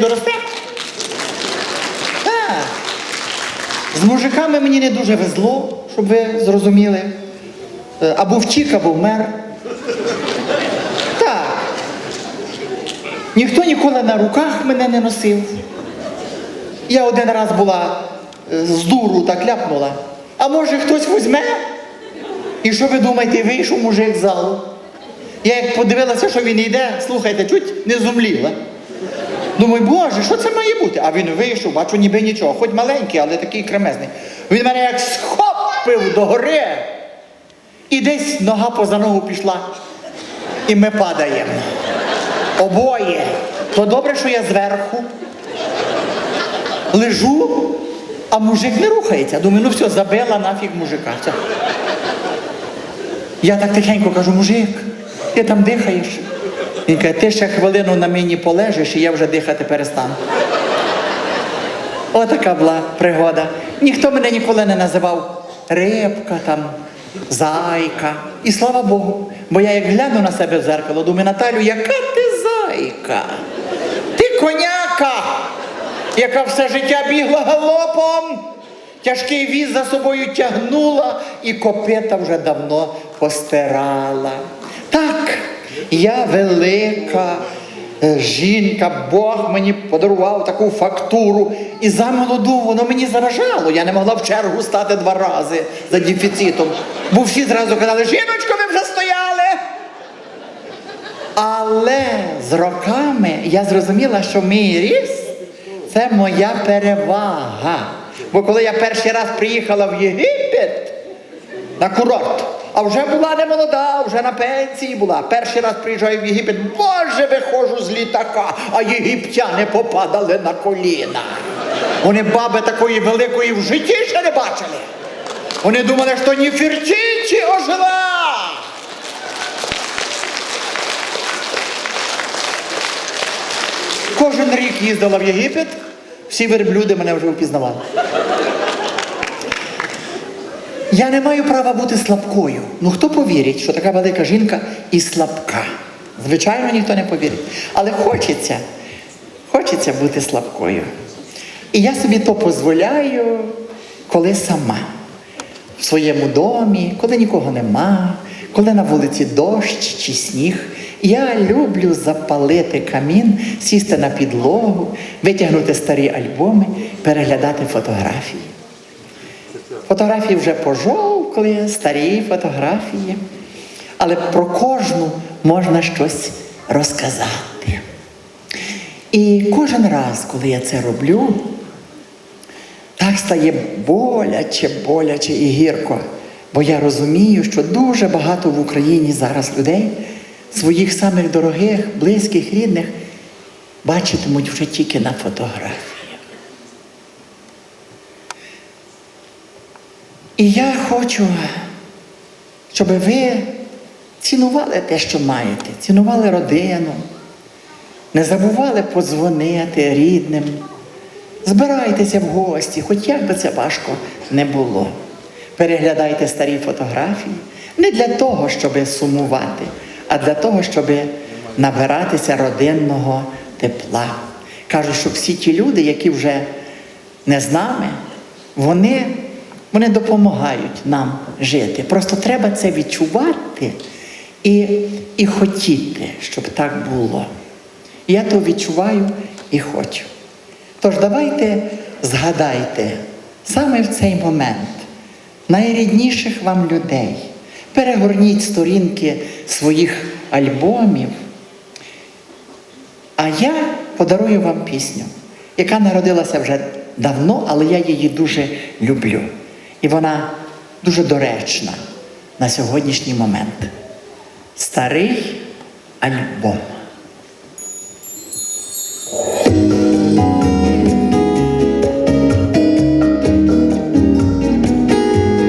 Доросте? З мужиками мені не дуже везло, щоб ви зрозуміли. Е, Або втік, або вмер. Так. Ніхто ніколи на руках мене не носив. Я один раз була е, з дуру так ляпнула. А може хтось візьме? І що ви думаєте, вийшов мужик з залу? Я як подивилася, що він йде, слухайте, чуть не зумліла. Думаю, боже, що це має бути? А він вийшов, бачу, ніби нічого, хоч маленький, але такий кремезний. Він мене як схопив до гори. І десь нога поза ногу пішла. І ми падаємо. Обоє. То добре, що я зверху лежу, а мужик не рухається. Думаю, ну все, забила нафіг мужика. Я так тихенько кажу, мужик, ти там дихаєш. Він каже, ти ще хвилину на мені полежиш, і я вже дихати перестану. Отака була пригода. Ніхто мене ніколи не називав рибка там, зайка. І слава Богу. Бо я як гляну на себе в зеркало, думаю, Наталю, яка ти зайка? Ти коняка, яка все життя бігла галопом, тяжкий віз за собою тягнула і копита вже давно постирала. Так, я велика е, жінка, Бог мені подарував таку фактуру. І за молоду воно мені заражало. Я не могла в чергу стати два рази за дефіцитом. Бо всі зразу казали, жіночко, ви вже стояли. Але з роками я зрозуміла, що мій ріст це моя перевага. Бо коли я перший раз приїхала в Єгипет на курорт, а вже була не молода, вже на пенсії була. Перший раз приїжджаю в Єгипет, боже, виходжу з літака, а єгиптяни попадали на коліна. Вони баби такої великої в житті ще не бачили. Вони думали, що Ніфертіті ожила. Кожен рік їздила в Єгипет, всі верблюди мене вже впізнавали. Я не маю права бути слабкою. Ну хто повірить, що така велика жінка і слабка? Звичайно, ніхто не повірить. Але хочеться, хочеться бути слабкою. І я собі то дозволяю, коли сама в своєму домі, коли нікого нема, коли на вулиці дощ чи сніг. Я люблю запалити камін, сісти на підлогу, витягнути старі альбоми, переглядати фотографії. Фотографії вже пожовкли, старі фотографії, але про кожну можна щось розказати. І кожен раз, коли я це роблю, так стає боляче, боляче і гірко. Бо я розумію, що дуже багато в Україні зараз людей, своїх самих дорогих, близьких, рідних, бачитимуть вже тільки на фотографії. І я хочу, щоб ви цінували те, що маєте, цінували родину, не забували подзвонити рідним. Збирайтеся в гості, хоч як би це важко не було. Переглядайте старі фотографії не для того, щоб сумувати, а для того, щоб набиратися родинного тепла. Кажуть, що всі ті люди, які вже не з нами, вони, вони допомагають нам жити. Просто треба це відчувати і, і хотіти, щоб так було. Я то відчуваю і хочу. Тож давайте згадайте саме в цей момент найрідніших вам людей. Перегорніть сторінки своїх альбомів. А я подарую вам пісню, яка народилася вже давно, але я її дуже люблю. І вона дуже доречна на сьогоднішній момент. Старий альбом.